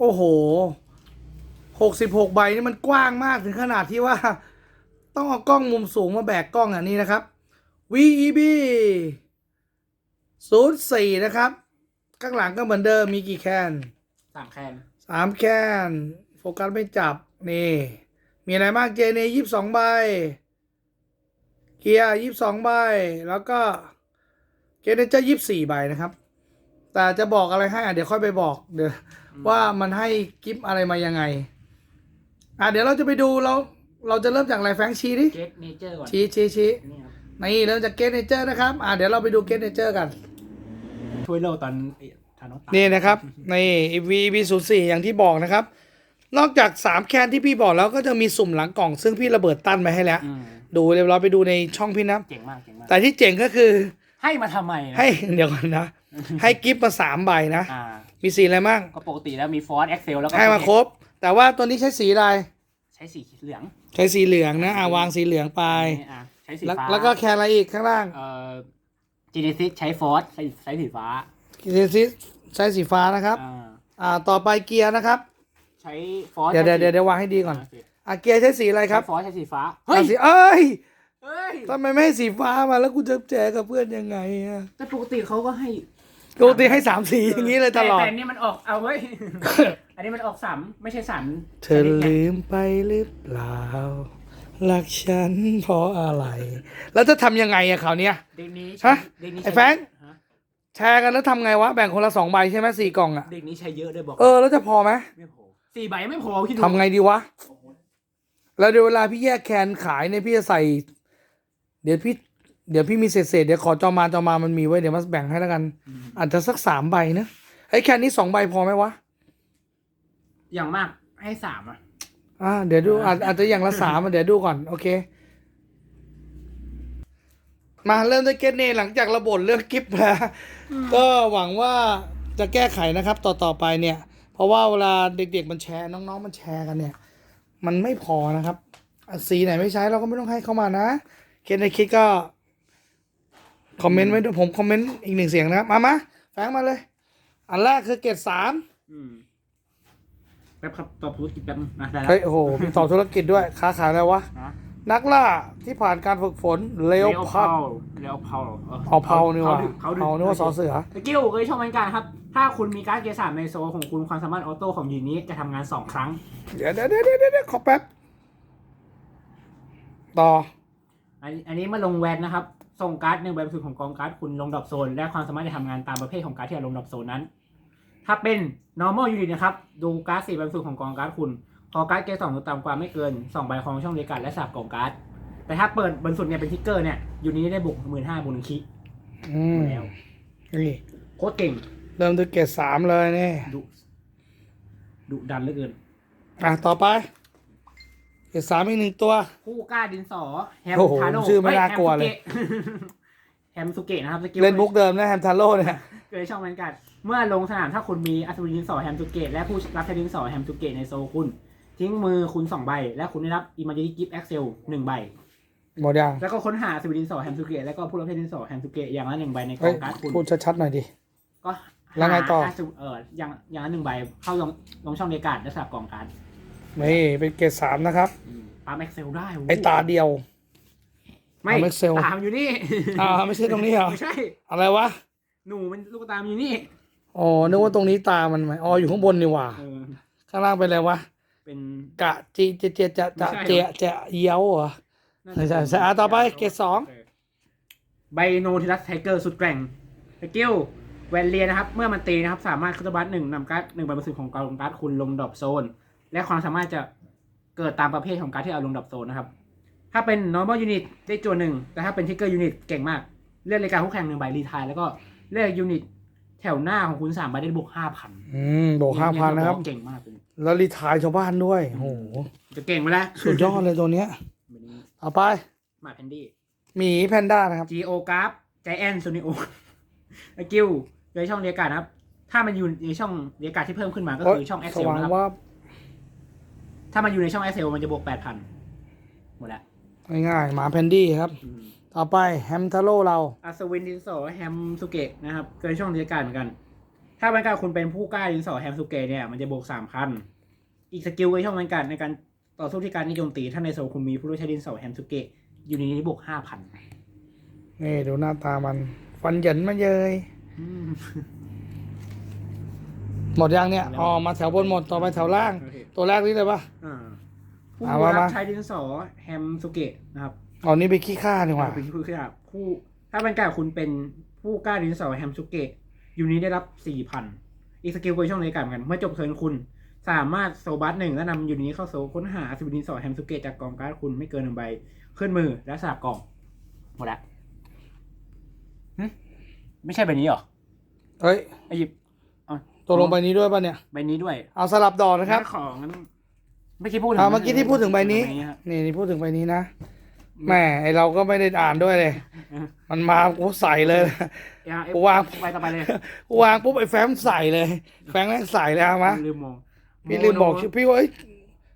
โอ้โหหกสิบหกใบนี่มันกว้างมากถึงขนาดที่ว่า ต้องเอากล้องมุมสูงมาแบกกล้องอันนี้นะครับ VEB ศูนย์สี่นะครับ ข้างหลังก็เหมือนเดิมมีกี่แคนสามแคนสามแคนโฟกัสไม่จับ นี่ มีอะไรบ้างเจเนยี่สิบสองใบ เกียร์ยี่สิบสองใบ แล้วก็เกเนเจอร์ยี่สิบสี่ใบนะครับ แต่จะบอกอะไรให้อะเดี๋ยวค่อยไปบอกเดี๋ยว ว่ามันให้กิฟอะไรมายังไง อะเดี๋ยวเราจะไปดูเราเราจะเริ่มจากอะไรแฟรงค์ชี้ดิเกตเนเจอร์ก่อนชี้ชี้ชี้นี่ครับนี่เริ่มจากเกเนเจอร์นะครับอะเดี๋ยวเราไปดูเกเนเจอร์กัน ช่วยโลตอนทานอสตายนี่นะครับ ใน VB 0 4อย่างที่บอกนะครับ นอกจาก 3 แคนที่พี่บอกแล้วก็จะมีสุ่มหลังกล่องซึ่งพี่ระเบิดตั้นไปให้แล้ว อืมดูเรียบร้อยไปดูในช่องพี่นะเจ๋งมากเจ๋งมาก แต่ที่เจ๋งก็คือให้มาทำไมนะให้ เดี๋ยวก่อนนะ ให้กิฟต์มาสามใบนะ อ่า มีสีอะไรบ้างก็ปกติแล้วมีฟอร์สเอ็กเซลแล้วก็ให้มาครบ แต่ว่าตัวนี้ใช้สีอะไร ใช้สีเหลือง ใช้สีเหลืองนะอ่าวางสีเหลืองไปนี่อะใช้สีแล้วฟ้าแล้วก็แคนอะไรอีกข้างล่างเอ่อจีเนซิสใช้ฟอร์สใช้ใช้สีฟ้าเซซิสใช้สีฟ้านะครับ อ่าอ่าต่อไปเกียร์นะครับ ใช้ฟอร์สเดี๋ยวเดี๋ยวเดี๋ยวเดี๋ยววางให้ดีก่อนอะเกียร์ใช้สีอะไรครับฟอร์สใช้สีฟ้าเฮ้เฮ้ยยสีเอ้ยเฮ้ยทำไมไม่ให้สีฟ้ามาแล้วกูจะแจกกับเพื่อนยังไงอะแต่ปกติเขาก็ให้ ปกติให้สามสีอย่างนี้เลยตลอด แต่แต่อันนี่มันออกเอาเว้ย อันนี้มันออกสามไม่ใช่สันเธอลืมไปหรือเปล่ารักฉันเพราะอะไร แล้วจะทำยังไงอะคราวเนี้ย เด็กนี้ฮะเด็กนี้ไอ้ใช้แฟรงค์ ฮะแชร์กันแล้วทำไงวะ แบ่งคนละสองใบใช่ไหมสี่กล่องอะเด็กนี้ใช้เยอะด้วยบอกเออแล้วจะพอไหมไม่พอสี่ใบไม่พอคิดดูทำไงดีวะ แล้วเดี๋ยวเวลาพี่แยกแคนขายเนี่ยพี่จะใส่ เดี๋ยวพี่ เดี๋ยวพี่มีเศษเศษๆเดี๋ยวขอจอมาจอมามันมีไว้เดี๋ยวมาแบ่งให้แล้วกัน อาจจะสักสามใบนะไอ้ยแคนนี้สองใบพอไหมวะ อย่างมากให้สามอะ อ่า เดี๋ยวดูอาจอาจจะอย่างละสามอะเดี๋ยวดูก่อน โอเค มาเริ่มด้วยเกตเน่หลังจากระบบเรื่องกิฟต์แล้วก็หวังว่าจะแก้ไขนะครับ ต่อต่อไปเนี่ย เพราะว่าเวลาเด็กๆมันแชร์น้องๆมันแชร์กันเนี่ย มันไม่พอนะครับอะสีไหนไม่ใช้เราก็ไม่ต้องให้เข้ามานะ เกตในคิดก็ คอมเมนต์ไว้ด้วยผมคอมเมนต์อีกหนึ่งเสียงนะครับ มามาแฟงมาเลย อันแรกคือเกตสามอืมแป๊บครับตอบธุรกิจแป๊บนึงนะได้แล้วเฮ้ยโอ้โหมีต่อธุรกิจด้วย ค้าขายอะไรวะ นะนักล่าที่ผ่านการฝึกฝนเลวพัดเลวเพาเอาเผานี่ว่ะเขาดึกเผานี่ว่าสอเสือตะกิ้วเคยชมเหมือนกันครับ ถ้าคุณมีการ์ดเกียร์สามในโซของคุณความสามารถออโต้ของยีนี้จะทำงานสองครั้ง เดี๋ยวเดี๋ยวเดี๋ยวเดี๋ยวเดี๋ยวขอแป๊บ ต่ออันอันนี้เมื่อลงแวนนะครับ ส่งการ์ดหนึ่งใบบนสุดของกองการ์ดคุณลงดรอปโซน และความสามารถจะทำงานตามประเภทของการ์ดที่เราลงดรอปโซนนั้น ถ้าเป็น normal unit นะครับ ดูการ์ดสี่ใบบนสุดของกองการ์ดคุณพอการ์ดเกรดสองหรือต่ำกว่าไม่เกินสองใบของช่องเรียกการ์ดและสับกองการ์ดแต่ถ้าเปิดบนสุดเนี่ยเป็นทิกเกอร์เนี่ยยูนี้ได้บวกหมื่นห้าบวกหนึ่งคิอืมแล้วนี่โคตรเก่ง เริ่มด้วยเกรดสามเลยนี่ดุดุดันเหลือเกิน อะ ต่อไป เกรดสามอีกหนึ่งตัวผู้กล้าดินสอแฮมโอ้โหทาโร่ชื่อไม่น่ากลัวเลย แฮมสุเกะนะครับสกิลเล่นมุกเดิมนะแฮมทาโร่เนี่ย เกิดช่องเหมือนกัน เมื่อลงสนามถ้าคุณมีอัศวินดินสอแฮมสุเกะและผู้รับใช้ดินสอแฮมสุเกะในโซลคุณ ทิ้งมือคุณสองใบ และคุณได้รับอิมาจิกิฟต์แอ็กเซลหนึ่งใบ หมดยังแล้วก็ค้นหาอัศวินดินสอแฮมสุเกะและก็ผู้รับใช้ดินสอแฮมสุเกะอย่างละหนึ่งใบในกเฮ้อยงการ์ดคุณพูดชัดๆหน่อยดิ ก็หาแล้วไงต่อาศวินเอออย่างอย่างละหนึ่งใบเข้าลงลงช่องเดการ์ดและสลับกองการ์ด นี่เป็นเกรดสามนะครับอืมปั๊มแอ็กเซลได้โโหไอตาเดียว ไม่ปั๊ม Excel ตามอยู่นี่ อ่าไม่ใช่ตรงนี้เหรอ ไม่ใช่ อะไรวะ หนูมันลูกตามอยู่นี่อ๋อ นึกว่าตรงนี้ตามันไหมอ๋อ อยู่ข้างบนนี่หว่า เออข้างล่างเป็นอะไรวะ เป็น กะจีเจเจจะจะไม่ใช่ เจเจเยียวเหรอไม่ใช่ใช่อะต่อไปเกรดสอง ไบโนทิลัสไทเกอร์สุดแกร่งสกิลแวนเลียนะครับ เมื่อมันตีนะครับ สามารถคัตบัตหนึ่งนำการ์ดหนึ่งใบบนสุดของกองการ์ดคุณลงดรอปโซน และความสามารถจะเกิดตามประเภทของการ์ดที่เอาลงดรอปโซนนะครับ ถ้าเป็น normal unit ได้จวนหนึ่ง แต่ถ้าเป็นทิกเกอร์ยูนิตเก่งมาก เลือกรายการคู่แข่งหนึ่งใบรีไทายแล้วก็เลือกยูนิตแถวหน้าของคุณสามใบได้บวกห้าพันอืมโบกห้าพันนะครับ เก่งมากเลยแล้วรีไทายชาวบ้านด้วยโอ้โหจะเก่งมาแล้วสุดยอดเลยตัวเนี้ยต่อไปหมาแพนดี้หมีแพนด้านะครับ G O กราฟใจแอนโซนิโอสกิลในช่องเรียกการดนะครับ ถ้ามันอยู่ในช่องเรียกการดที่เพิ่มขึ้นมาก็คือช่องส Excel ว่างนะครับว่า ถ้ามันอยู่ในช่อง Excel มันจะบวกแปดพันหมดแล้วง่ายๆหมาแพนดี้ครับต่อไปแฮมทาโร่เรา อัศวินดินสอแฮมสุเกะนะครับเกินช่องเรียกการดเหมือนกัน ถ้าเป็นการคุณเป็นผู้กล้าดินสอแฮมสุเกะเนี่ยมันจะบวกสามพันอีกสกิลก็ช่องเหมือนกันในการต่อสู้ที่การนิยมตี ถ้าในโซลคุณมีผู้รู้ใช้ดินสอแฮมสุเกะอยู่ในนี้บวกห้าพันนี่ดูหน้าตามัน ฟันเหยินมาเยย หมดยังเนี่ยอ๋อมาแถวบนหมดต่อไปแถวล่างตัวแรกนี่เลยปะผู้เอามารับมาใช้ดินสอแฮมสุเกะนะครับอ๋อนี่ไปขี้ข้านี่หว่าเป็นผู้คือผู้ถ้าเป็นการคุณเป็นผู้กล้าดินสอแฮมสุเกะอยู่นี้ได้รับสี่พันอีกสกิลก็ช่องในการเหมือนกัน เมื่อจบเทิร์นคุณ สามารถโซบัสหนึ่งแล้วนำอยู่นี้เข้าโซลค้นหาสิบดินสอแฮมสุเกะจากกองการ์ดคุณไม่เกินหนึ่งใบขึ้นมือและสลับกล่องหมดละหึไม่ใช่ใบนี้เหรอเฮ้ยไอหยิบ ตัวลงใบนี้ด้วยปะเนี่ย ใบนี้ด้วยเอาสลับดอกนะครับงั้ของงั้นเมื่อกี้พูดถึงอ่าเมื่อกี้ที่พูดถึงใบนี้ฮะนี่นี่พูดถึงใบนี้นะแหมไอเราก็ไม่ได้อ่านด้วยเลยเออมันมากูใส่เลยเอากูวางไปต่อไปเลยกูวางปุ๊บไอ้แฟ้มใส่เลย แฟ้มแม่งใส่เลยเอามาลืมมองพี่ลืมบอกชื่อพี่ว่าเอ้ย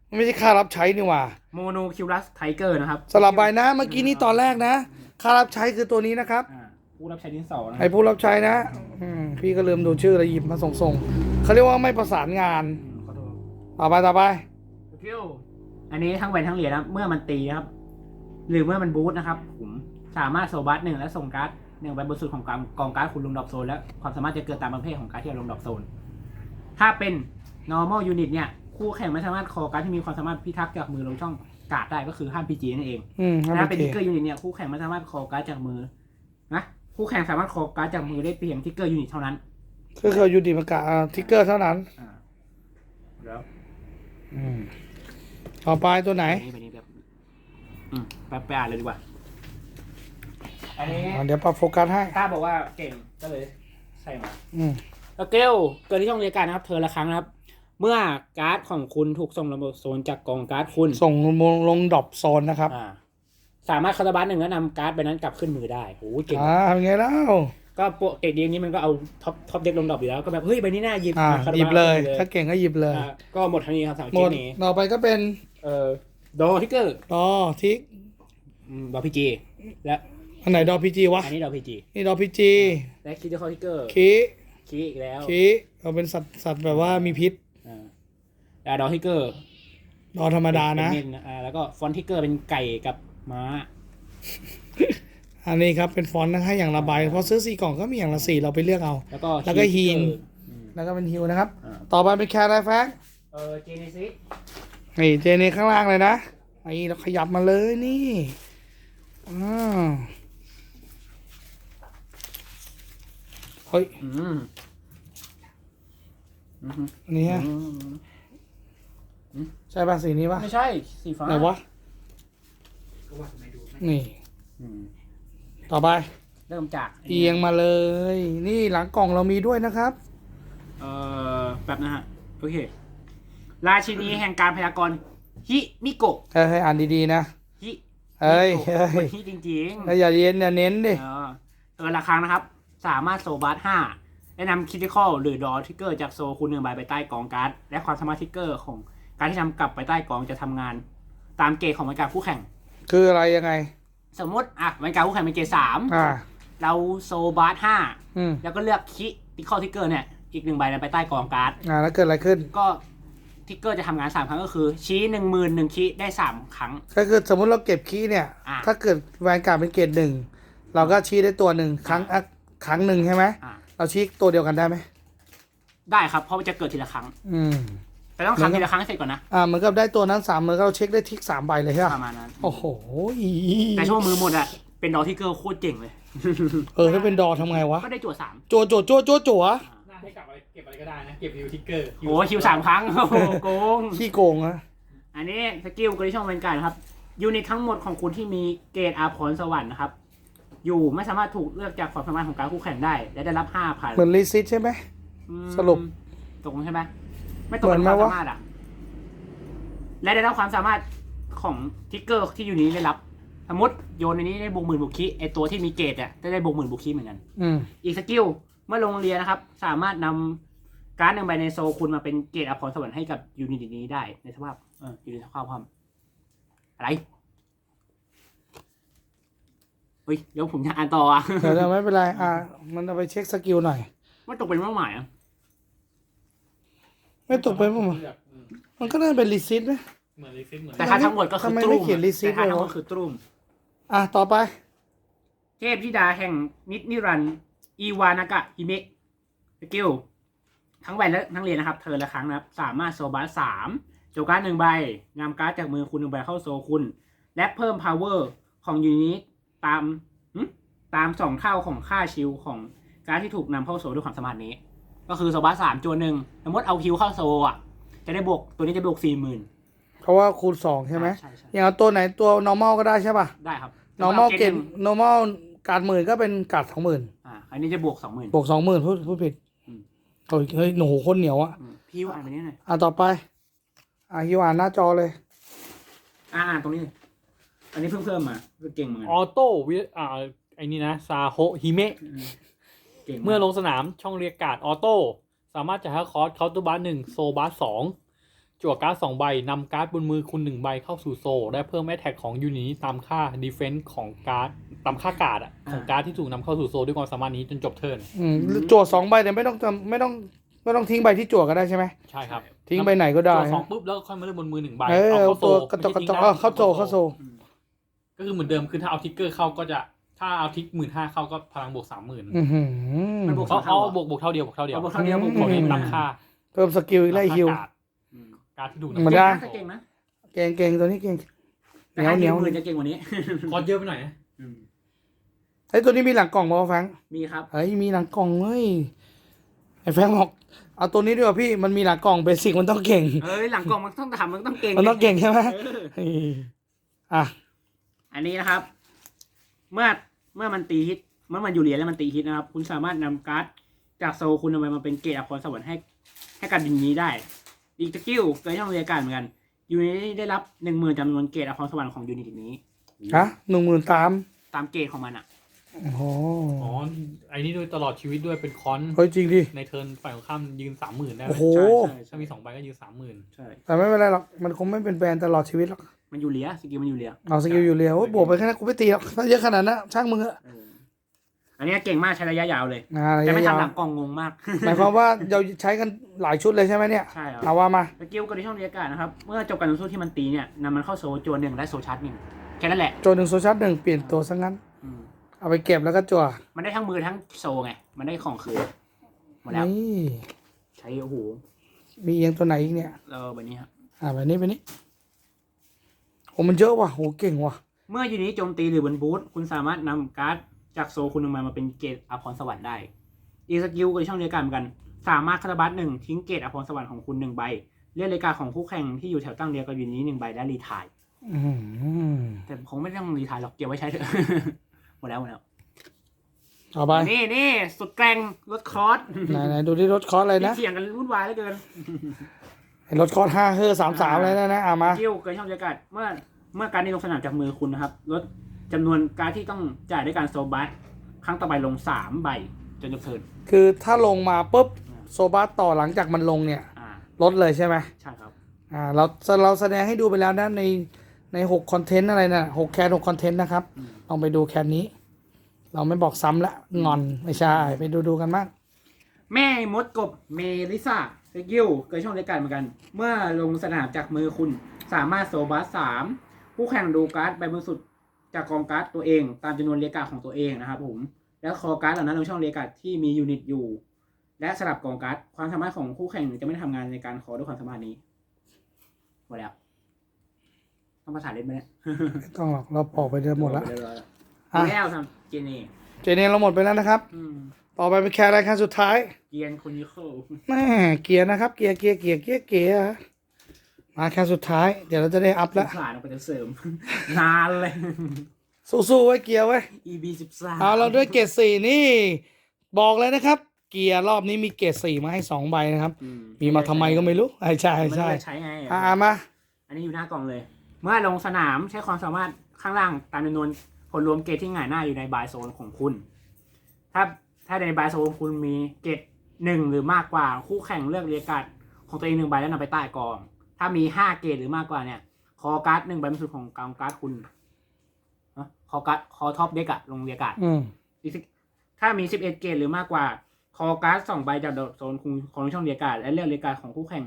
มันไม่ใช่ค่ารับใช้นี่หว่าโมโนคิวรัสไทเกอร์นะครับสลับใบนะ เมื่อกี้นี้ตอนแรกนะ ค่ารับใช้คือตัวนี้นะครับอ่า ผู้รับใช้ดินสอนะคไอ้รับผู้รับใช้นะอืมพี่ก็ลืมดูชื่อเลยหยิบมาส่งๆเขาเรียกว่าไม่ประสานงานอืมขอโทษต่อไปต่อไป คิวอันนี้ทั้งแวนทั้งเหรียญนะครับเมื่อมันตีนะครับ หรือเมื่อมันบูทนะครับผมสามารถโซบัสหนึ่งและส่งการ์ดหนึ่งใบบนสุดของกองกองการ์ดคุณลงดรอปโซนและความสามารถจะเกิดตามประเภทของการ์ดที่เราลงดรอปโซน ถ้าเป็น normal unit เนี่ย คู่แข่งไม่สามารถคอการ์ดที่มีความสามารถพิทักษ์จากมือลงช่องการ์ดได้ก็คือห้ามพีจีนั่นเอง อืมถ้าเป็นโอทิกเคเกอร์ยูนิตเนี่ยคู่แข่งไม่สามารถคอการ์ดจากมือนะ คู่แข่งสามารถคอการ์ดจากมือได้เพียงทิกเกอร์ยูนิตเท่านั้นก็คือยูดีมากะอ่าทิกเกอร์เท่านั้น อ่าแล้วอืมต่อไปตัวไหนไปนี้แบบอืมไปไปอ่านเลยดีกว่า อันนี้อ่าเดี๋ยวปรับโฟกัสให้ ต้าบอกว่าเก่งก็เลยใส่มาอืมแล้วเกลเกิดที่ช่องเรียนการนะครับ เธอละครั้งนะครับ เมื่อการ์ดของคุณถูกส่งระบบโซนจากกองการ์ดคุณส่งลงลงดรอปโซนนะครับ อ่า สามารถคาร์บัสหนึ่งแล้วนำการ์ดใบนั้นกลับขึ้นมือได้โอ้โหเก่งอ่าเป็นไงแล้วก็โปรเกรดดีนี้มันก็เอาท็อปท็อปเด็กลงดรอปอยู่แล้ว ก็แบบเฮ้ยใบนี้น่าหยิบอ่าคาร์หยิบเลยขึ้นถ้าเก่งก็หยิบเลยอ่าก็หมดเท่านี้ครับสำหรับหมคลิดปนี้ต่อไปก็เป็นเอ่อดอทิกเกอร์ดอทิกดอพีจีและอันไหนดอพีจีวะอันนี้ดอพีจีนี่ดอพีจีและคิดที่คอทิกเกอร์คีคีอีกแล้วคีเอาเป็นสัตว์สัตว์แบบว่ามีพิษอ่าและดอทิกเกอร์ดอธรรมดานะเป็นอ่าแล้วก็ฟอนต์ทิกเกอร์เป็นไก่กับ ม้า อันนี้ครับเป็นฟอนต์นะให้อย่างละใบเพราะซื้อสี่กล่องก็มีอย่างละสี่เราไปเลือกเอา แล้วก็แล้วก็ Key ฮีน Ticker อืมแล้วก็เป็นฮิวนะครับอ่าต่อไปเป็นแคร์ไรแฟกเออเจเนซิสนี่เจนี่ข้างล่างเลยนะไอ้เราขยับมาเลยนี่อ่าเฮ้ยอืมอืมอันนี้ฮะอืมใช่ป่ะสีนี้ป่ะไม่ใช่สีฟ้าไหนวะ ก็ว่าทำไมดูไม่นี่ อืมต่อไป เริ่มจากเอียงมาเลย นี่หลังกล่องเรามีด้วยนะครับ เออแบบนะฮะ โอเค ราชินีแห่งการพยากรณ์ฮิมิโกะเฮ้ยให้อ่านดีๆนะ ฮิเฮ้ยมิโกะเฮ้ยฮิจริงแล้วอย่าเย็นอย่าเน้นดิๆเออเออละครั้งนะครับ สามารถโซบัสห้าแนะนำคิติคอลหรือดอทิกเกอร์จากโซคุณหนึ่งใบไปใต้กองการ์ดและความสามารถทิกเกอร์ของการที่นำกลับไปใต้กองจะทำงาน ตามเกณฑ์ของบรรยากาศคู่แข่ง คืออะไรยังไง สมมติอะบรรยากาศคู่แข่งเป็นเกณฑ์สามอ่า เราโซบัสห้าอืมแล้วก็เลือกคิติคอลทิกเกอร์เนี่ย อีกหนึ่งใบนั้นไปใต้กองการ์ด อ่าแล้วเกิดอะไรขึ้น ก็ทิกเกอร์จะทำงานสามครั้งก็คือ ชี้หนึ่งหมื่นหนึ่งคีได้สามครั้ง ก็คือสมมุติเราเก็บคีย์เนี่ย อ่าถ้าเกิดแวนการ์ดเป็นเกรดหนึ่งเราก็ชี้ได้ตัวหนึ่งครั้งอะครั้งหนึ่งใช่ไหมอ่าเราชี้ตัวเดียวกันได้ไหมได้ครับ เพราะมันจะเกิดทีละครั้ง อืม แต่ต้องเหมือนกับทำทีละครั้งให้เสร็จก่อนนะ อ่าเหมือนกับได้ตัวนั้นสามเหมือนกับเราเช็คได้ทิกสามใบเลยใช่ปป่ะระมาณนั้น โอ้โหแต่ช่วงมือหมดอะเป็นดอทิกเกอร์โคตรเจ๋งเลย เออถ้าเป็นดอทำไงวะ ก็ได้จั่วสามจั่วจั่วจั่วจั่วจั่วหน้าให้กลับอะไรเก็บอะไรก็ได้นะ เก็บฮิวทิกเกอร์โอ้คิวสามครั้งโอ้โหโกงขี้โกงอะอันนี้สกิลกริช่องเป็นการครับยูนิตทั้งหมดของคุณที่มีเกรดอาพรสวรรค์นะครับ อยู่ไม่สามารถถูกเลือกจากความสามารถของการคู่แข่งได้ และได้รับห้าพันเหมือนรีซิตใช่ไหมสรุปตรงใช่ไหม ไม่ตรงกับเหมืคอนไหมวามวะสามารถอะ และได้รับความสามารถของทิกเกอร์ที่อยู่นี้ได้รับ สมมติโยนในนี้ได้บวกหมื่นบุคิไอตัวที่มีเกรดอะจะได้บวกหมื่นบุคิเหมือนกัน อืมอีกสกิลเมื่อลงเรียนนะครับ สามารถนำการ์ดหนึ่งใบในโซลคุณมาเป็นเกรดอภรสวรรค์ให้กับยูนิตนี้ได้ในสภาพเอออยู่ในสภาพความอะไรเฮ้ยเดี๋ยวผมจะอ่านต่ออะเดี๋ยวเดี๋ยวไม่เป็นไร อ่ามันเอาไปเช็คสกิลหน่อยมันตกเป็นเป้าหมายอะ ไม่ตกไปมั้งเลือกอืมมันก็น่าจะเป็นรีซิตไหมเหมือนรีซิตเหมือนแต่ค่าทั้งหมดก็คือทำไมตไม่รุ่มเขียน receipt แต่ค่าทั้งหมเลดยวะ คือตรุ่ม อะ ต่อไป เทพธิดาแห่งนิดนิรันดร์อีวานากะฮิเมะสกิลทั้งแวนและทั้งเหรียญนะครับ เธอละครั้งนะครับ สามารถโซบาสามโจการ์ดหนึ่งใบนำการ์ดจากมือคุณหนึ่งใบเข้าโซคุณ และเพิ่ม power ของยูนิตตามหึตามสองเท่าของค่าชิลของการ์ดที่ถูกนำเข้าโซด้วยความสามารถนี้ ก็คือโซบาสามจวนหนึ่งสมมติเอาคิวเข้าโซอะ จะได้บวกตัวนี้จะบวกสี่หมื่นเพราะว่าคูณสองใช่ไหมใช่ใช่อย่างเอาตัวไหนตัว normal ก็ได้ใช่ป่ะ ได้ครับ normal เกเกณณฑ์ normal การหมื่นก็เป็นการดสองหมื่นอ่าอันนี้จะบวกสองหมื่น บวกสองหมื่นพูดพูดผิดอืม เฮ้ยเฮ้ยหนูคนเหนียวอะพี่อ่านไปนี้หน่อยอะต่อไปอะฮิวอ่านหน้าจอเลยอ่าอ่านตรงนี้เลยอันนี้เพิ่งเพิ่มมาเก่งเหมือนกันออโต้วิอ่าไอ้นี่นะซาโฮฮิเมะ อืม เก่งากเมื่อลงสนามช่องเรียกการ์ดออโต้สามารถจ่ายค่าคอร์สเคาน์เตอร์บาร์หนึ่งโซบาร์สองจั่วการ์ดสองใบนำการ์ดบนมือคุณหนึ่งใบเข้าสู่โซและเพิ่มแอตแทกของยูนิตนี้ตามค่าดีเฟนส์ของการ์ดตามค่าการ์ดอะของการ์ดที่ถูกนำเข้าสู่โซด้วยความสามารถนี้จนจบเทิร์นอืมจั่วสองใบแต่ไม่ต้องจำไม่ต้องไม่ต้องทิ้งใบที่จั่วก็ได้ใช่ไหมใช่ครับทิ้งใบไหนก็ได้ จั่วสองปุ๊บแล้วค่อยมาเลือกบนมือหนึ่งใบเออเอาเอาเข้าโซตัวกระจกกระจกเออเข้าโจเข้าโซ อืมก็คือเหมือนเดิมคือถ้าเอาทิกเกอร์เข้าก็จะ ถ้าเอาทิกหมื่นห้าเข้าก็พลังบวกสามหมื่นอือหือ มันบวกเขาเอาบวกบวกเท่าเดียวบวกเท่าเดียวเอาบวกเท่าเดียวบวกบวกเดีนี้ยวตามค่าเพิ่มสกิลอีกไล่ฮิวตามค่าการ์ดอืมการ์ดที่ดูธรรมดาเก่งนะเก่งเก่งตัวนี้เก่งแต่เหนียวถ้าเหนีฮิยววหมื่นจะเก่งกว่านี้ คอร์สเยอะไปหน่อยนะอืมไอ้ยตัวนี้มีหลังกล่องมาแฟรงค์มีครับ เฮ้ยมีหลังกล่องเฮ้ยไอ้แฟรงค์บอกเอาตัวนี้ดีกว่าพี่มันมีหลังกล่องเบสิกมันต้องเก่ง เอ้ยหลังกล่องมันต้องทำมันต้องเก่งมันต้องเก่งใช่ไหมเออเฮ้ยอะ อันนี้นะครับ เมื่อเมื่อมันตีฮิตเมื่อมันอยู่เหรียญแล้วมันตีฮิตนะครับ คุณสามารถนำการ์ดจากโซลคุณนำไปมาเป็นเกรดอัพพรสวรรค์ให้ให้การบินนี้ได้ อีกสกิลเกิดช่องเรียนการเหมือนกันยูนิตนี้ได้รับหนึ่งหมื่นจำนวนเกรดอัพพรสวรรค์ของยูนิตนี้ฮะหนึ่งหมื่นตามตามเกรดของมันอะโอ้โหอ๋อไอ้นี่ด้วยตลอดชีวิตด้วยเป็นคอนเฮ้ยจริงดิในเทิร์นฝ่ายของข้ามยืนสามหมื่นได้ไหมโอ้โหใช่ใช่ถ้ามีสองใบก็ยืนสามหมื่นใช่แต่ไม่เป็นไรหรอกมันคงไม่เป็นแบรนด์ตลอดชีวิตหรอก มันอยู่เหรียญสกิลมันอยู่เหรียญเอาสกิลอยู่เรียวโอ้ยบวกไปแค่นั้นกูไม่ตีหรอกถ้าเยอะขนาดนั้นช่างมึงเถอะเอออันนี้เก่งมากใช้ระยะยาวเลยอ่าระแต่ยะไม่ยาวทำหลังกล่องงงมาก หมายความว่าเราใช้กันหลายชุดเลยใช่ไหมเนี่ยใช่ครับเอาว่ามา สกิลกระดิ่งช่องเรียกการนะครับ เมื่อจบการต่อสู้ที่มันตีเนี่ยนำมันเข้าโซจวนหนึ่งและโซชาร์จหนึ่งแค่นั้นแหละโจหนึ่งโซชัดหนึ่งเปลี่ยนตัวซะงั้น อืมเอาไปเก็บแล้วก็จั่วมันได้ทั้งมือทั้งโซไง มันได้ของคืนหมดแล้วนี่ใช้โอ้โหมีเอียงตัวไหนอีกเนี่ยเออแบบนี้ครับอ่าแบบนี้แบบนี้ โอ้มันเยอะว่ะโหเก่งว่ะ เมื่อยูนิตโจมตีหรือบนบูธคุณสามารถนำการ์ดจากโซคุณลงมามาเป็นเกรดอภรสวรรค์ได้ อีกสกิลกระดิ่งช่องเรียกการเหมือนกัน สามารถคาราบัตหนึ่งทิ้งเกรดอภรสวรรค์ของคุณหนึ่งใบ เลือกรายการของคู่แข่งที่อยู่แถวตั้งเดียวกับยูนิตหนึ่งใบและรีไทายอืมแต่คงไม่ต้องรีไทายหรอกเก็บไว้ใช้เถอะ หมดแล้วหมดแล้วต่อไป นี่นี่สุดแกร่งรถคอร์สไหนไหนดูที่รถคอร์สอะไรนะ เถียงกันวุ่นวายเหลือเกินไอ้ รถคอร์สห้าเฮ้อสามสามอะไรนะนะเอามา กิ้วเกินช่องจำกัด เมื่อเมื่อการนี้ลงสนามจากมือคุณนะครับลดจำนวนการดที่ต้องจ่ายด้วยการโซบัสครั้งต่อไปลงสามใบจนจบเทิร์นคือถ้าลงมาปุ๊บโซบัสต่อหลังจากมันลงเนี่ยอ่าลดเลยใช่ไหมใช่ครับ อ่าเราเราแสดงให้ดูไปแล้วนะในในหกคอนเทนต์อะไรนะหกแคนหกคอนเทนต์นะครับ อืม ลองไปดูแคนนี้ เราไม่บอกซ้ำละงอนไม่ใช่ไปดูดูกันมากแม่มดกบเมลิซา สกิลเกินช่องจำกัดเหมือนกัน เมื่อลงสนามจากมือคุณ สามารถโซบัสสามผู้แข่งดูการ์ดใบบนสุดจากกองการ์ดตัวเอง ตามจำนวนเรียกการ์ดของตัวเองนะครับผม แล้วคอการ์ดเหล่านั้นลงช่องเรียกการ์ดที่มียูนิตอยู่ และสลับกองการ์ดความสามารถของคู่แข่งจะไม่ทำงานในการคอด้วยความสามารถนี้หมดแล้วต้องภาษาเล่นไหมเนี่ยไม่ต้องหรอกเราออกไปเรื่อยหมดละเรียบร้อยแล้ว อะ แล้วทำเจเน่เจเนนเราหมดไปแล้วนะครับ อืม ต่อไปเป็นแคนรายการสุดท้าย เกียนคนยิโคแม่เกียร์นะครับ เกียร์เกียร์เกียร์เกียร์เกียร์มาแคนสุดท้าย เดี๋ยวเราจะได้อัพสแล้วงสารเอาไปจะเสริม นานเลย สู้ๆไว้เกียร์ไว้ EB สิบสามเอาเราด้วยเกรดสี่นี่ บอกเลยนะครับ เกียร์รอบนี้มีเกรดสี่มาให้สองใบนะครับ มีมาทำไมก็ไม่รู้ใช่ใช่ไม่ใช่ได้ใช้ไงอ่ามา อันนี้อยู่หน้ากล่องเลย เมื่อลงสนามใช้ความสามารถข้างล่างตามจำนวนผลรวมเกรดที่หงายหน้าอยู่ในบายโซนของคุณ ถ้า ถ้าในบายโซนคุณมีเกรดหนึ่งหรือมากกว่าคู่แข่งเลือกเรียกการ์ดของตัวเองหนึ่งใบแล้วนำไปใต้กอง ถ้ามีห้าเกรดหรือมากกว่าเนี่ย คอการ์ดหนึ่งใบบนสุดของกองการ์ดคุณฮะคอการ์ดคอท็อปเด็กอะลงเรียกการ์ดอืมอีกสิถ้ามี11เกรดหรือมากกว่า คอการ์ดสองใบจากโซนคุณของช่องเรียกการ์ดและเลือกเรียกการ์ดของคู่แข่ง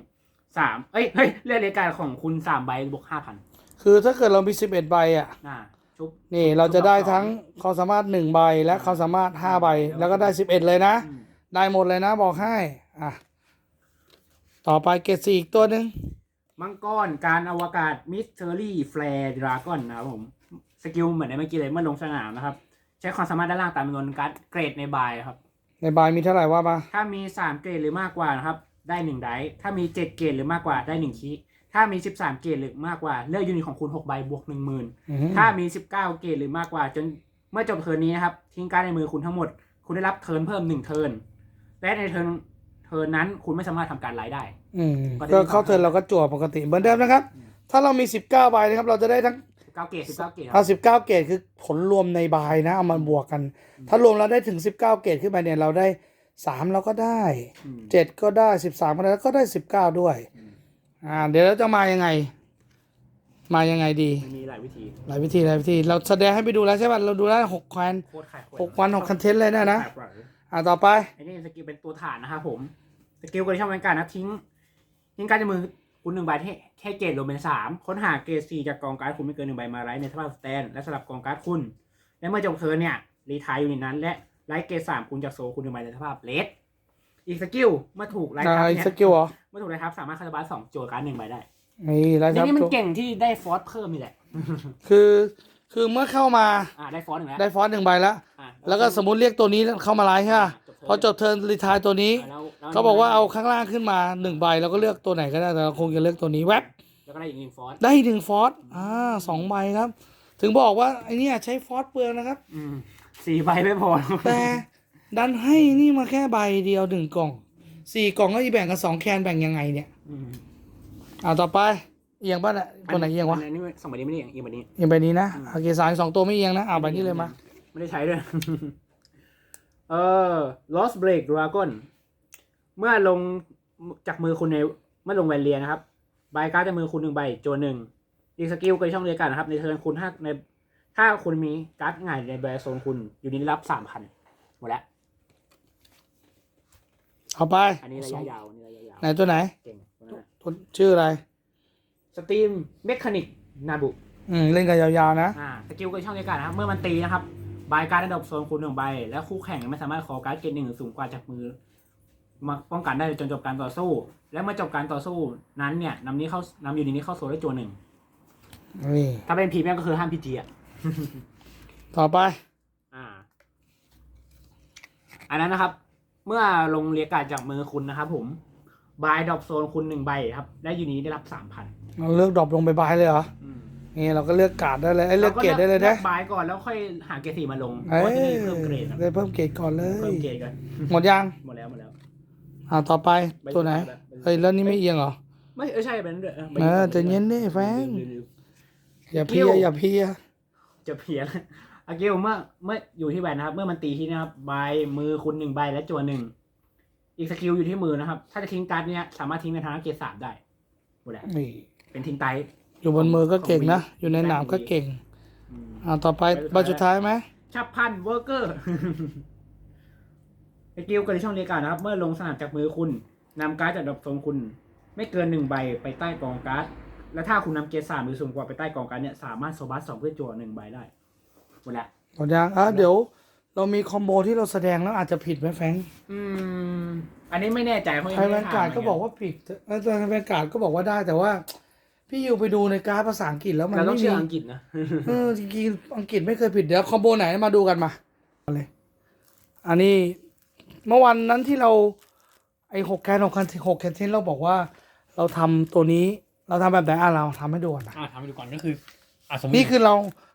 สามเอ้ยเฮ้ยเลือกรายการของคุณสามใบบวกห้าพันคือถ้าเกิดเรามีสิบเอ็ดใบอะอ่า ชุบ นี่เราจะได้ทั้งความสามารถหนึ่งใบและความสามารถห้าใบ แล้วก็ได้สิบเอ็ดเลยนะ อืม ได้หมดเลยนะบอกให้อะต่อไปเกรดสี่อีกตัวหนึ่งมังกรการอวกาศมิสเ e อรี่แฟร์ดราก้อนนะครับผมสกิลเหมือนในเมื่อกี้เลยเมื่อลงสนามนะครับ ใช้ความสามารถด้านล่างตามจำนวนการ์ดเกรดในบายครับ ในบายมีเท่าไหร่ว่ามาถ้ามีสามเกรดหรือมากกว่านะครับ ได้หนึ่งไดส์ถ้ามีเจ็ดเกรดหรือมากกว่าได้หนึ่งคี ถ้ามีสิบสามเกรดหรือมากกว่า เลือกยูนิตของคุณหกใบบวกหนึ่งหมื่นอื้อหือถ้ามีสิบเก้าเกรดหรือมากกว่า จนเมื่อจบเทิร์นนี้นะครับ ทิ้งการดในมือคุณทั้งหมด คุณได้รับเทิร์นเพิ่มหนึ่งเทิร์นและในเทิร์นเทิร์นนั้นคุณไม่สามารถทำการไลฟ์ได้อืมก็ได้ก็เข้าเทิร์นเราก็จั่วปกติเหมือนเดิมนะครับ ถ้าเรามีสิบเก้าใบนะครับ เราจะได้ทั้งสิบเก้าเกรดสิบเก้าเกรดคเอารับสิบเก้าเกรดคือผลรวมในบายนะเอามาบวกกัน ถ้ารวมเราได้ถึงสิบเก้าเกรดขึ้นไปเนี่ยเราได้สามเราก็ได้อืมเจ็ดก็ได้สิบสามก็ได้แล้วก็ได้สิบเก้าด้วย อืมอ่า เดี๋ยวเราจะมายังไง มายังไงดี มันมีหลายวิธีหลายวิธีหลายวิธี เราแสดงให้ไปดูแล้วใช่ป่ะ เราดูแล้วหกแควนโคตรขายโคตรหกวันหกคอนเทนต์เลยนะนะขายปล่อยอ่าต่อไปไอ้นี่สกิลเป็นตัวฐานนะครับผม สกิลกระชั่งบรรยากาศนะทิ้งทิ้งการดในมือคุณหนึ่งใบให้แค่เกรดรวมเป็นสามค้นหาเกรดสี่จากกองการ์ดคุณไม่เกินหนึ่งใบมาไลท์ในสภาพสแตนและสลับกองการ์ดคุณ และเมื่อจบเทิร์นเนี่ยรีทายอยู่ในนั้น และไลท์เกรดสามคุณจากโซลคุณหนึ่งใบในสภาพเลสอีกสกิลเมื่อถูกไลท์ทับอ่าเนี่ยสกิลเหรอ เมื่อถูกไลท์ทับ สามารถคาร์บัสสองโจทย์การ์ดหนึ่งใบได้นี่แล้วคนี่รับนี่มันเก่งที่ได้ฟอสเพิ่มนี่แหละ คือคือเมื่อเข้ามาอ่าได้ฟอสหนึ่งแล้วได้ฟอนต์หนึ่งใบแล้วอ่าแล้วก็สมมติเรียกตัวนี้เข้ามาไลฟ์ใช่ป่ะพอจบเทิร์นรีทายตัวนี้อ่าแล้วแล้วเขาบอกว่าเอาข้างล่างขึ้นมาหนึ่งใบแล้วก็เลือกตัวไหนก็ได้แต่เราคงจะเลือกตัวนี้แวบแล้วก็ได้อีกหนึ่งฟอสได้หนึ่งฟอสอ่าสองใบครับ ถึงบอกว่าไอเนี่ยใช้ฟอสเปลืองนะครับอืมสี่ใบไม่พอแต่ดันให้นี่มาแค่ใบเดียวหนึ่งกล่อง สี่กล่องก็จะแบ่งกันสองแคนแบ่งยังไงเนี่ยอืมอ่าต่อไปเอียงป่ะเนี่ยตัวไหนเอียงวะอันนี้สองใบนี้ไม่ได้เอียงเอียงใบนี้เอียงใบนี้นะอืมโอเคสายสองตัวไม่เอียงนะเอาใบนี้เลยมาไม่ได้ใช้ด้วยเออ Lost Break Dragon เมื่อลงจากมือคุณในเมื่อลงแวนเลียนะครับใบการ์ดจากมือคุณหนึ่งใบโจนหนึ่งอีกสกิลเกิดช่องเรียนกันนะครับ ในเทิร์นคุณถ้าในถ้าคุณมีการ์ดง่ายในแบร์โซนคุณอยู่นี้ได้รับสามพันหมดแล้ว เอาไปอันนี้ระยะยาวอันนี้ระยะยาวไหนตัวไหนเก่งตัวชื่ออะไร สตรีมเมคานิกนาบุ อืม เล่นกันยาวๆนะ อ่าสกิลก็ช่องเดียวกันนะครับ เมื่อมันตีนะครับ บายการ์ดระดับโซนคุณหนึ่งใบ แล้วคู่แข่งไม่สามารถขอการ์ดเกรดหนึ่งหรือสูงกว่าจากมือ มาป้องกันได้จนจบการต่อสู้ และเมื่อจบการต่อสู้นั้นเนี่ยนำนี้เข้านำยูนิตนี้เข้าโซนได้จวนหนึ่ง นี่ ถ้าเป็นพรีเมียมก็คือห้ามพีจีอะ ต่อไป อ่า อันนั้นนะครับ เมื่อลงเรียกการดจากมือคุณนะครับผมบายดรอปโซนคุณหนึ่งใบครับ และยูนิตได้รับสามพันเราเลือกดรอปลงไปบายเลยเหรอนี่เราก็เลือกการ์ดได้เลยไอ้ยเลือกเกรดได้เลยนะบายก่อนแล้วค่อยหาเกรดสี่มาลงเพเอ้ราะว่าที่นี่เพิ่มเกรดครับได้เพิ่มเกรดก่อนเลยเพิ่มเกรดกันหมดยังหมดแล้วหมดแล้วอ่าต่อไปตัวไหนเฮ้ยแล้วนี่ไม่เอียงเหรอไม่เออใช่เป็นด้วยเออใจเย็นดิแฟงลืมลืมอย่าเพลียอย่าเพลียจะเพี้ยน อากิลเมื่อเมื่ออยู่ที่แบนนะครับ เมื่อมันตีที่นะครับใบมือคุณหนึ่งใบและจวนหนึ่งอีกสกิลอยู่ที่มือนะครับ ถ้าจะทิ้งการ์ดเนี้ยสามารถทิ้งในทางเกรดสามได้หมดแล้วนี่เป็นทิ้งไตรอยู่บนมือก็เก่งนะ อยู่ในหนามก็เก่งอ่าต่อไปใบสุดท้ายไหมชับพันเวอร์เกอร์สกิลกระดิ่งช่องเรียกการดนะครับ เมื่อลงสนามจากมือคุณนำการ์ดจากดอกทรงคุณ ไม่เกินหนึ่งใบไปใต้กองการ์ดและถ้าคุณนำเกรดสามหรือสูงกว่าไปใต้กองการ์ดเนี่ยสามารถโซบัสสองเพื่อจั่วหนึ่งใบได้ หมดแล้วหมดยังอะเดี๋ยว เรามีคอมโบที่เราแสดงแล้วอาจจะผิดไหมแฟงอืม อันนี้ไม่แน่ใจเขายังไทยไม่แวได้นถามการ์ดก็บอกว่าผิดเออไทยแวนการ์ดก็บอกว่าได้แต่ว่า พี่ยูไปดูในการ์ดภาษาอังกฤษแล้วมันเราต้องไม่เชื่มีออังกฤษนะ เออจริงๆอังกฤษไม่เคยผิดเดี๋ยวคอมโบไหนมาดูกันมาเอาเลยอันนี้เมื่อวันนั้นที่เราไอ้หกแคนหกคันหกแคนเทนเราบอกว่า เราทำตัวนี้เราทำแบบไหนอะเราทำให้ดูก่อนนะ อ่าทำให้ดูก่อนก็คืออ่าสมมตินี่คือเรา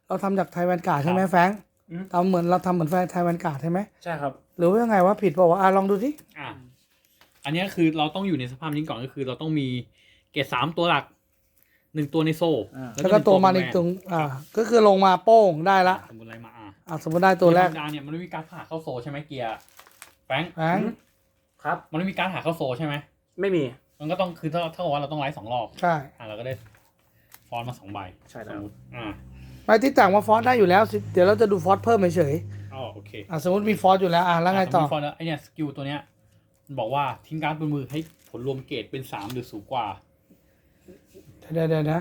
เราทำจากไทยแวนการ์ดใช่ไหมแฟรงค์อืมทำเหมือนเราทำเหมือนแฟนไทยแวนการ์ดใช่ไหมใช่ครับ หรือว่ายังไงว่าผิดเปล่าวะอะลองดูสิอ่าอันเนี้ยคือเราต้องอยู่ในสภาพนี้ก่อนก็คือ เราต้องมีเกรดสามตัวหลักหนึ่งตัวในโซ่อ่าแล้วก็ตัวมาอีกตรงอ่า ก็คือลงมาโป้งได้ละสมมติอะไรมาอ่าอะสมมติได้ตัวแรกธมดาเนี่ยมันไม่มีการผ่าเข้าโซ่ใช่ไหมเกียร์แฟรงค์แฟรงค์ครับ มันไม่มีการผ่าเข้าโซ่ใช่ไหมไม่มี มันก็ต้องคือถ้าถ้ากับว่าเราต้องไลฟ์สองรอบใช่อ่าเราก็ได้ฟอนต์มาสองใบใช่แล้วสมมติอ่า ไปที่ต่างว่าฟอสได้อยู่แล้วสิเดี๋ยวเราจะดูฟอสเพิ่มเฉยอ๋อโอเคๆอะสมมติมีฟอสอยู่แล้วอะแล้วไงต่อฟอนต์แล้วไอเนี่ยสกิลตัวเนี้ยมันบอกว่าทิ้งการ์ดบนมือให้ผลรวมเกรดเป็นสามหรือสูงกว่า เดี๋ยวเดี๋ยวนะ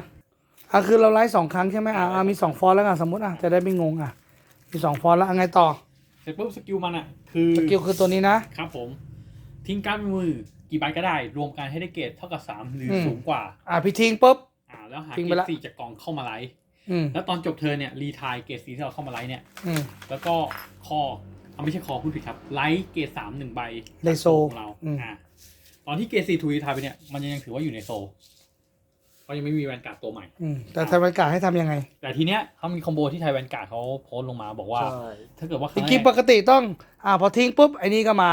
อะคือเราไลฟ์สองครั้งใช่ไหมอะอะมีสองฟอนต์แล้วกันสมมติอะจะได้ไม่งงอะมีสองฟอนต์แล้วอะไงต่อเสร็จปุ๊บสกิลมันอะคือสกิลคือตัวนี้นะ ครับผม ทิ้งการ์ดมือกี่ใบก็ได้ รวมกันให้ได้เกรดเท่ากับสามหรืออม สูงกว่า อะพี่ทิ้งปุ๊บ อ่าแล้วหาทิ้งเกไปรดละ สี่จากกองเข้ามาไลฟ์อืม แล้วตอนจบเธอเนี่ยรีทายเกรดสี่ที่เราเข้ามาไลฟ์เนี่ยอืมแล้วก็คอเอาไม่ใช่คอพูดผิดครับ ไลท์เกรดสามหนึ่งใบในโซของเราอืมอ่าตอนที่เกรดสี่ทูรีทายไปเนี่ยมันยังถือว่าอยู่ในโซเพราะยังไม่มีแวนการ์ดตัวใหม่อืมแต่ทางบรรยากาศให้ทำยังไง แต่ทีเนี้ยเขามีคอมโบที่ไทยแวนการ์ดเขาโพสต์ลงมาบอกว่าใช่ถ้าเกิดว่าคจรั้งริงๆแรปกกติต้อง อ่าพอทิ้งปุ๊บไอ้นี่ก็มา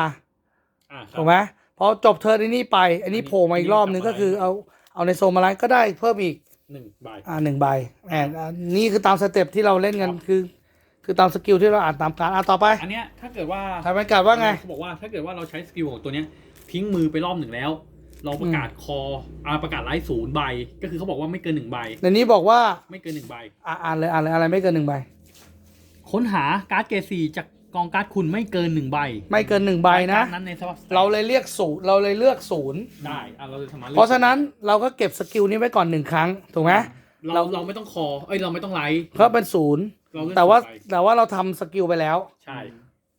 อ่าครับถูกไหมพอจบเทิร์นไอ้นี่ไปไอ้นี่โผล่มาอีกรอบนึงก็คือเอาเอาในโซนมาไลฟ์ก็ได้เพิ่มอีก หนึ่งใบอ่าหนึ่งใบแอนอ่านี่คือตามสเต็ปที่เราเล่นกันครับคือ คือตามสกิลที่เราอ่านตามการอ่าต่อไปอันเนี้ยถ้าเกิดว่าทางบรรยากาศว่าไงเขาบอกว่าถ้าเกิดว่าเราใช้สกิลของตัวเนี้ยทิ้งมือไปรอบหนึ่งแล้ว เราประกาศคออ่าประกาศไลฟ์ศูนย์ใบ ก็คือเขาบอกว่าไม่เกินหนึ่งใบในนี้บอกว่าไม่เกินหนึ่งใบอ่าอ่านเลยอ่านเลยอะไรไม่เกินหนึ่งใบ ค้นหาการ์ดเกรดสี่จาก กองการ์ดคุณไม่เกินหนึ่งใบไม่เกินหนึ่งใบนะ การ์ดนั้นในสภาพเราเลยเรียกศูนย์เราเลยเลือกศูนย์ได้อะเราจะสามารถลือกเพราะฉะนั้นเราก็เก็บสกิลนี้ไว้ก่อนหนึ่งครั้งถูกไหมเราเราไม่ต้องคอเอ้ยเราไม่ต้องไลฟ์เพราะเป็นศูนย์เราเลือกแต่ว่าศูนย์ใบแต่ว่าเราทำสกิลไปแล้ว ใช่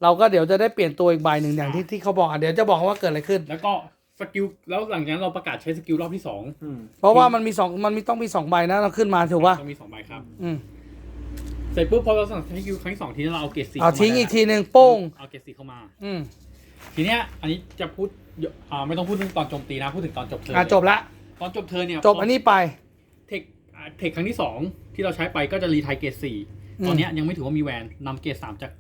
เราก็เดี๋ยวจะได้เปลี่ยนตัวอีกใบหนึ่งอย่างที่ที่เขาบอกอะเดี๋ยวจะบอกว่าเกิดอะไรขึ้น แล้วก็สกิลแล้วหลังจากนั้นเราประกาศใช้สกิลรอบที่สองอืมเพราะว่ามันมีสองมันมีต้องมีสองใบนะเราขึ้นมาถูกป่ะต้องมีสองใบครับ อืม เสร็จปุ๊บพอเราสั่งสกิลครั้งที่สองทีนี้เราเอาเกรดสี่เอาเข้ามาทิ้งได้อีกทีหนึ่งโป้ง เอาเกรดสี่เข้ามา อืมทีเนี้ยอันนี้จะพูดอ่าไม่ต้องพูดถึงตอนโจมตีนะพูดถึงตอนจบเทิร์นอะจบละ ตอนจบเทิร์นเนี่ยจบอันนี้ไปเทคอ่าเทคครั้งที่สองที่เราใช้ไปก็จะรีไทายเกรดสี่อืมตอนเนี้ยยังไม่ถือว่ามีแวนนำเกรดสามจาก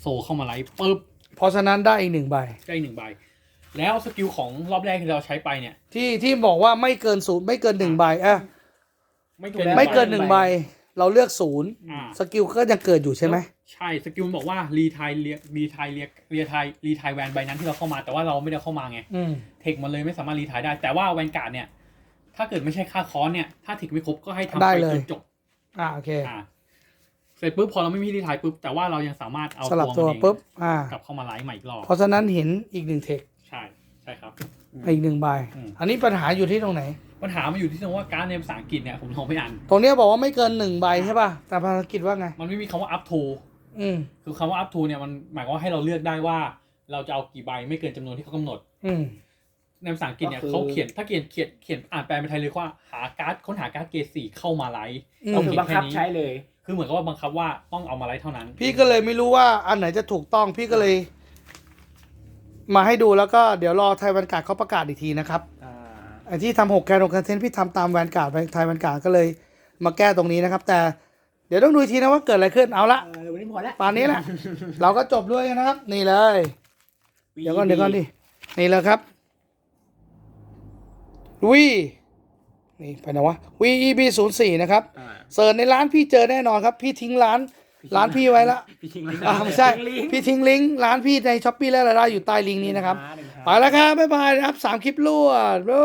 โซเข้ามาไลฟ์ปุ๊บเพราะฉะนั้นได้อีกหนึ่งใบได้อีกหนึ่งใบ แล้วสกิลของรอบแรกที่เราใช้ไปเนี่ย ที่ที่บอกว่าไม่เกินศูนย์ไม่เกินหนึ่งใบเอะไม่เกินไม่เกินหนึ่งใบ เราเลือกศูนย์อ่า สกิลก็ยังเกิดอยู่ใช่ไหมใช่สกิลมันบอกว่ารีไทายเรียรีไทายเรียเรียไทายรีไทายแวนใบนั้นที่เราเข้ามาแต่ว่าเราไม่ได้เข้ามาไงอืมเทคมันเลยไม่สามารถรีไทายได้ แต่ว่าแวนการ์ดเนี่ย ถ้าเกิดไม่ใช่ค่าคอนเนี่ยถ้าเทคไม่ครบก็ให้ทำได้ไปเลยจนจบอ่าโอเค อ่าเสร็จปุ๊บพอเราไม่มีรีไทายปุ๊บแต่ว่าเรายังสามารถเอาสลับตัตัววมันเองปุ๊บอ่า กลับเข้ามาไลฟ์ใหม่อีกรอบเพราะฉะนั้นเห็นอีกหนึ่งเทคใช่ใช่ครับ อีกหนึ่งใบอืม อันนี้ปัญหาอยู่ที่ตรงไหน ปัญหามันอยู่ที่ตรงว่าการดในภาษาอังกฤษเนี่ยผมลองไปอ่านตรงเนี้ยบอกว่าไม่เกินหนึ่งใบใช่ป่ะแต่ภารกิจว่าไง มันไม่มีคำว่า up to อืมคือคำว่า up to เนี่ยมันหมายความว่าให้เราเลือกได้ว่า เราจะเอากี่ใบไม่เกินจำนวนที่เขากำหนด อืม ในภาษาอังกฤษเนี่ยเขาเขียนถ้าเขียนเขียนเขียนอ่านแปลเป็นไทยเลยว่าหาการ์ดค้นหาการ์ดเกรดสี่เข้ามาไลฟ์อืม ก็คือบังคับใช้เลย คือเหมือนกับว่าบังคับว่าต้องเอามาไลฟ์เท่านั้นพี่ก็เลยไม่รู้ว่าอันไหนจะถูกต้องพี่ก็เลย มาให้ดูแล้วก็เดี๋ยวรอไทยแวนการ์ดเขาประกาศอีกทีนะครับอ่า ไอ้ที่ทำหกแคนหกคอนเทนต์พี่ทำตามแวนการ์ดไปไทยแวนการ์ดก็เลยมาแก้ตรงนี้นะครับ แต่เดี๋ยวต้องดูอีกทีนะว่าเกิดอะไรขึ้นเอาละเออวันนี้พอแล้วปานนี้แหละเราก็จบด้วยนะครับ นี่เลย เดี๋ยวก่อนเดี๋ยวก่อนดินี่เลยครับวีนี่ไปไหนวะ VEB 0 4นะครับอ่าเสิร์ชในร้านพี่เจอแน่นอนครับ พี่ทิ้งร้าน ร้านพี่ไว้ละพี่ทิ้งลิงก์อ่าไม่ใช่ทิ้งลิงก์พี่ทิ้งลิงก์ร้านพี่ในช้อปปี้และรายได้อยู่ใต้ลิงก์นี้นะครับหงหา ไปแล้วครับ บ๊ายบายนะครับสามคลิปรวดโอ้